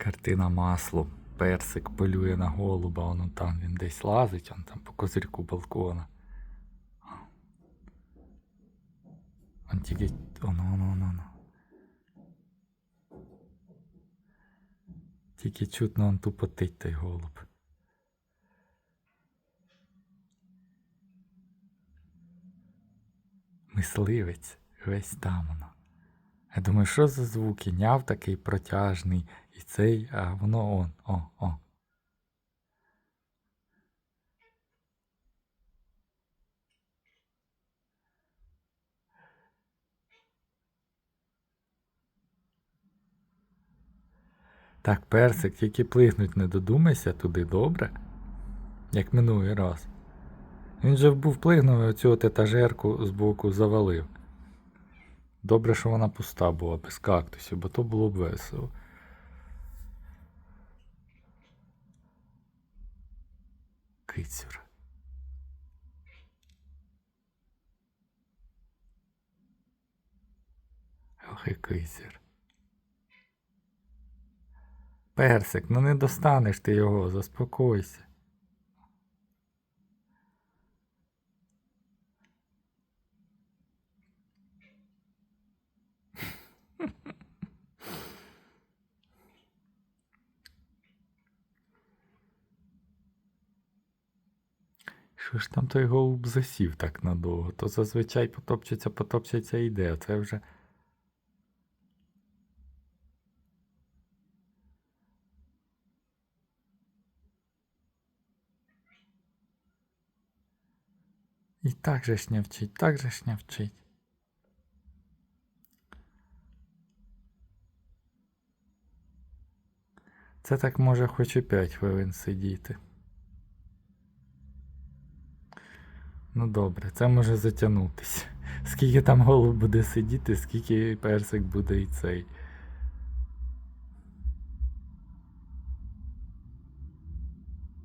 Картина масло. Персик полює на голуба, воно там він десь лазить, он там по козирьку балкона. Он тільки. Оно, оно, оно, оно. Тільки чутно он тупотить той голуб. Мисливець, весь там воно. Я думаю, що за звуки? Няв такий протяжний і цей, а воно он, о, о. Так, персик, тільки плигнуть не додумайся туди, добре? Як минулий раз. Він же був плигнув і оцю от етажерку збоку завалив. Добре, що вона пуста була, без кактусів, бо то було б весело. Кицюр. Ох і кицюр. Персик, ну не достанеш ти його, заспокойся. Що ж там той голуб засів так надовго? То зазвичай потопчеться, потопчеться і йде, а це вже. І так же ж не вчить, так же ж не вчить. Це так може хоч і 5 хвилин сидіти. Ну добре, це може затягнутися. Скільки там голуб буде сидіти, скільки персик буде і цей.